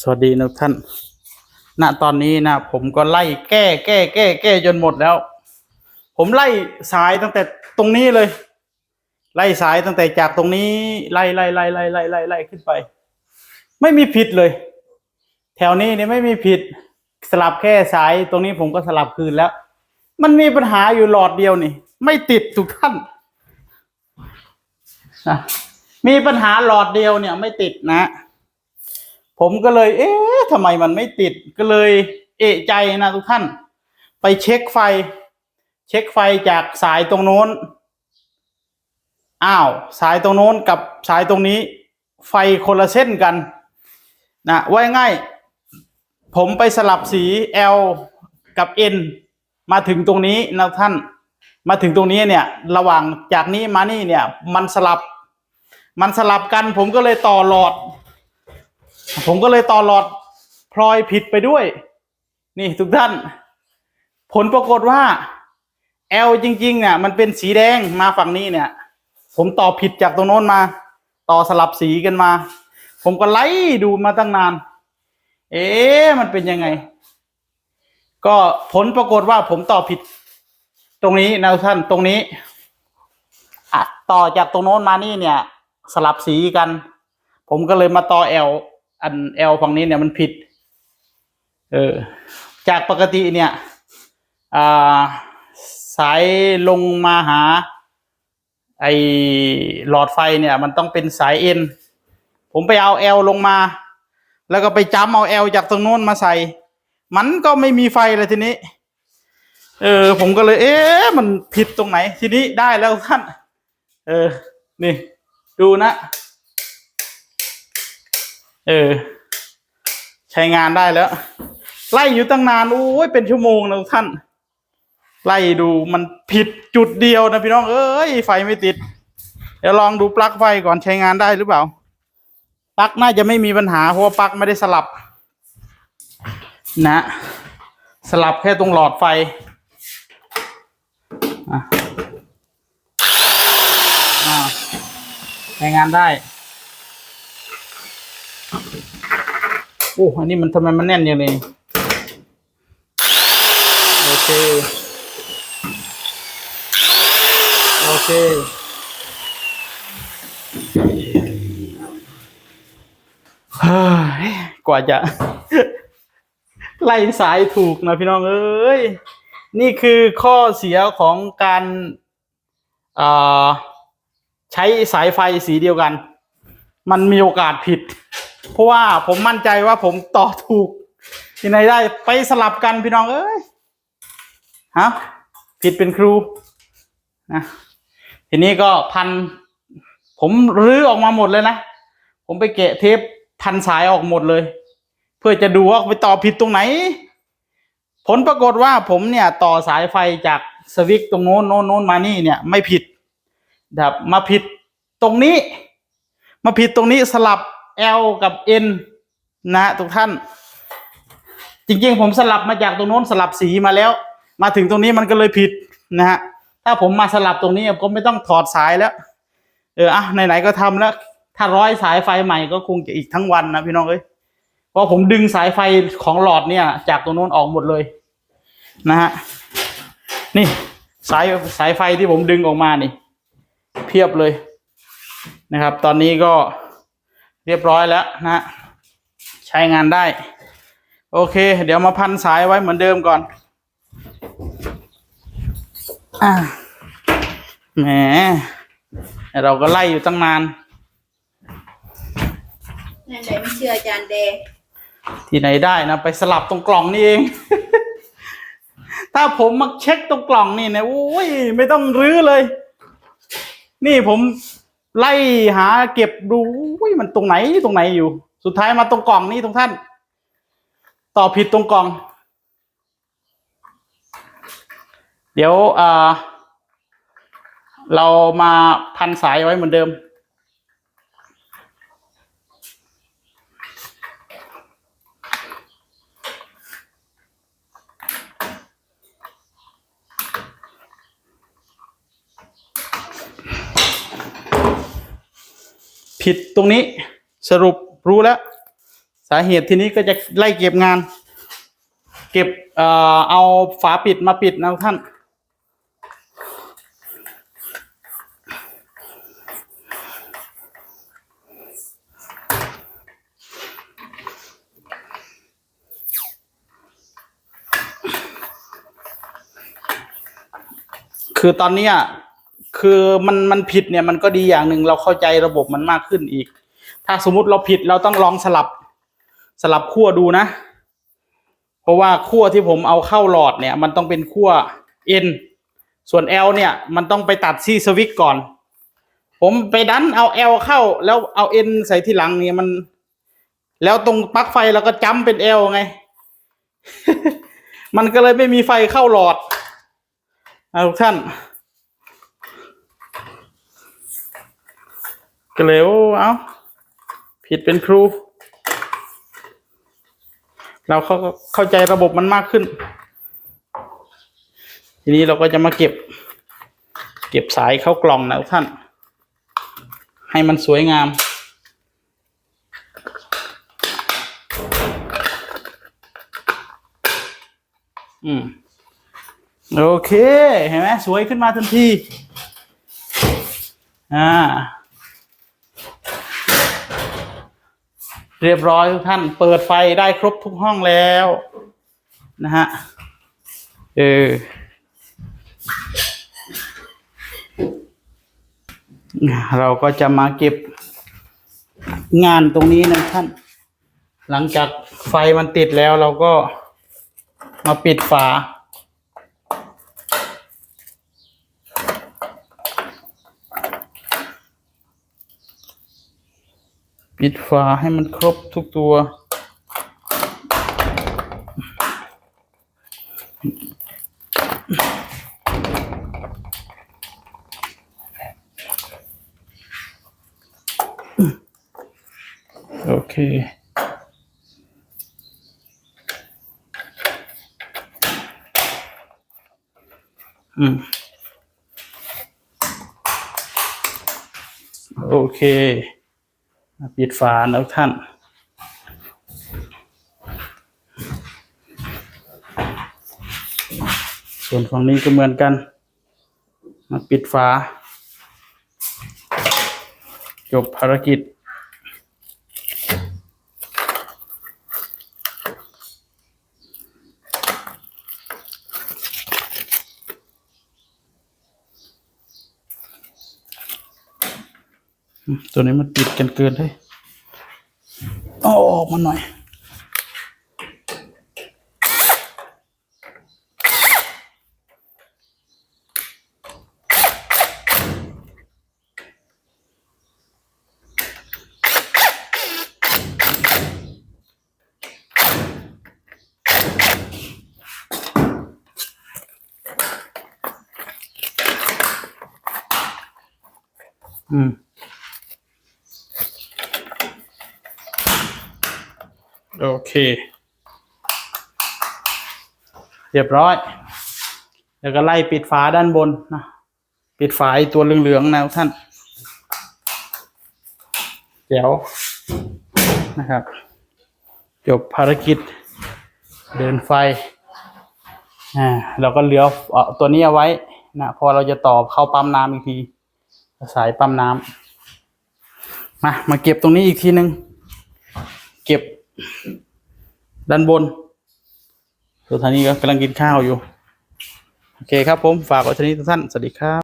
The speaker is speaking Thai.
สวัสดีนะท่าน ณ ตอนนี้นะ ผมก็ไล่แก้ แก้ แก้ แก้จนหมดแล้ว ผมไล่สายตั้งแต่ตรงนี้เลย ไล่สายตั้งแต่จากตรงนี้ ไล่ไล่ไล่ไล่ไล่ไล่ไล่ขึ้นไป ไม่มีผิดเลย แถวนี้เนี่ยไม่มีผิด สลับแค่สายตรงนี้ผมก็สลับคืนแล้ว มันมีปัญหาอยู่หลอดเดียวนี่ ไม่ติดทุกท่านนะมีปัญหาหลอดเดียวเนี่ยไม่ติดนะ ผมก็เลย เอ๊ะทำไมมันไม่ติดก็เลย เอะใจนะทุกท่าน ไปเช็คไฟ เช็คไฟจากสายตรงโน้นอ้าว สายตรงโน้นกับสายตรงนี้ ไฟคนละเส้นกันนะไว้ง่าย ผมไปสลับสี L กับ N มาถึงตรงนี้นะท่านมาถึงตรงนี้เนี่ย ระหว่างจากนี้มานี่เนี่ย มันสลับ มันสลับกันผมก็เลยต่อหลอด ผมก็เลยต่อหลอดพลอยผิดไปด้วย นี่ทุกท่าน ผลปรากฏว่า L จริงๆ เนี่ย มันเป็นสีแดงมาฝั่งนี้เนี่ย ผมต่อผิดจากตรงโน้นมา ต่อสลับสีกันมา ผมก็ไล่ดูมาตั้งนาน เอ๊ะมันเป็นยังไง ก็ผลปรากฏว่าผมต่อผิด ตรงนี้นะทุกท่านตรงนี้อะต่อจากตรงโน้นมานี่เนี่ย สลับสีกัน ผมก็เลยมาต่อ L อัน L ฝั่งนี้เนี่ยมันผิด เออ จากปกติเนี่ยอ่าสายลงมาหา ไอหลอดไฟเนี่ย มันต้องเป็นสายเอ็นผมไปเอา L ลลงมา แล้วก็ไปจำเอา L จากตรงโน้นมาใส่ มันก็ไม่มีไฟเลยทีนี้ เออ ผมก็เลย เอ๊ะมันผิดตรงไหน ทีนี้ได้แล้วท่าน เออ นี่ ดูนะ เออ ใช้งานได้แล้ว ไล่อยู่ตั้งนานโอ้ยเป็นชั่วโมงนะท่าน ไล่ดูมันผิดจุดเดียวนะพี่น้อง เอ้ยไฟไม่ติด เดี๋ยวลองดูปลั๊กไฟก่อนใช้งานได้หรือเปล่าปลั๊กน่าจะไม่มีปัญหาเพราะว่าปลั๊กไม่ได้สลับ นะ สลับแค่ตรงหลอดไฟอ่าใช้งานได้ โอ้อันนี้มันทำไมมันแน่นอย่างนี้โอเค โอเค กว่าจะ ไล่สายถูกนะพี่น้องเอ้ย นี่คือข้อเสียของการใช้สายไฟสีเดียวกัน มันมีโอกาสผิด เพราะว่าผมมั่นใจว่าผมต่อถูกที่ไหนได้ไปสลับกันพี่น้องเอ้ยฮะผิดเป็นครูนะทีนี้ก็พัน ผมรื้อออกมาหมดเลยนะ ผมไปเกะเทปพันสายออกหมดเลย เพื่อจะดูว่าไปต่อผิดตรงไหน ผลปรากฏว่าผมเนี่ยต่อสายไฟจากสวิตช์ตรงโน้นโน้นโน้นมานี่เนี่ยไม่ผิดแบบมาผิดตรงนี้ มาผิดตรงนี้สลับ L กับ N นะทุกท่าน จริงๆ ผมสลับมาจากตรงโน้นสลับสีมาแล้ว มาถึงตรงนี้มันก็เลยผิดนะฮะถ้าผมมาสลับตรงนี้ผมไม่ต้องถอดสายแล้ว เอออะไหนๆก็ทำแล้ว ถ้าร้อยสายไฟใหม่ก็คงจะอีกทั้งวันนะพี่น้องเอ้ยเพราะผมดึงสายไฟของหลอดเนี่ย จากตรงโน้นออกหมดเลย นะฮะนี่สายสายไฟที่ผมดึงออกมานี่ เพียบเลยนะครับ ตอนนี้ก็ เรียบร้อยแล้วนะฮะใช้งานได้ โอเค เดี๋ยวมาพันสายไว้เหมือนเดิมก่อนอ่าแหม เราก็ไล่อยู่ตั้งนานนั่นไหนไม่เชื่ออาจารย์เดย์ที่ไหนได้นะ ไปสลับตรงกล่องนี่เอง ถ้าผมมาเช็คตรงกล่องนี่นะโอ้ยไม่ต้องรื้อเลย นี่ผม ไล่หาเก็บดูมันตรงไหนตรงไหนอยู่ สุดท้ายมาตรงกล่องนี่ตรงท่านต่อผิดตรงกล่อง เดี๋ยวอ่าเรามาพันสายไว้เหมือนเดิม ผิดตรงนี้สรุปรู้แล้ว สาเหตุทีนี้ก็จะไล่เก็บงาน เก็บเอ่อเอาฝาปิดมาปิดนะท่าน คือตอนนี้ย คือมันมันผิดเนี่ยมันก็ดีอย่างหนึ่งเราเข้าใจระบบมันมากขึ้นอีก ถ้าสมมุติเราผิดเราต้องลองสลับสลับขั้วดูนะ เพราะว่าขั้วที่ผมเอาเข้าหลอดเนี่ย มันต้องเป็นขั้ว N ส่วน L เนี่ยมันต้องไปตัดซี่สวิตก่อน ผมไปดันเอา L เข้าแล้วเอา N ใส่ที่หลังเนี่ยมัน แล้วตรงปลั๊กไฟเราก็จ้ำเป็น L ไง มันก็เลยไม่มีไฟเข้าหลอดเอาทุกท่าน ก็เลยโอ้เอาผิดเป็นครู เราเข้าเข้าใจระบบมันมากขึ้น ทีนี้เราก็จะมาเก็บ เก็บสายเข้ากล่องนะทุกท่าน ให้มันสวยงามอืมโอเค เห็นไหมสวยขึ้นมาทันที อ่า เรียบร้อยทุกท่าน เปิดไฟได้ครบทุกห้องแล้วนะฮะเออเราก็จะมาเก็บงานตรงนี้นะท่าน หลังจากไฟมันติดแล้วเราก็มาปิดฝา ปิดฝาให้มันครบทุกตัว โอเคอืมโอเค ปิดฝาแล้วท่าน ส่วนฝั่งนี้ก็เหมือนกันมาปิดฝา จบภารกิจ ตัวนี้มันติดกันเกินเลยเอาออกมาหน่อย อืม โอเค เรียบร้อย แล้วก็ไล่ปิดฝาด้านบนนะ ปิดฝาไอตัวเหลืองๆนะท่านเดี๋ยวนะครับ จบภารกิจเดินไฟ อ่า เราก็เหลืออตัวนี้เอาไว้นะพอเราจะต่อเข้าปั๊มน้ำอีกทีสายปั๊มน้ำมามาเก็บตรงนี้อีกทีหนึ่งเก็บ ด้านบนส่วนทานี้ก็กำลังกินข้าวอยู่ โอเคครับผม ฝากไว้ที่นี้ทุกท่าน สวัสดีครับ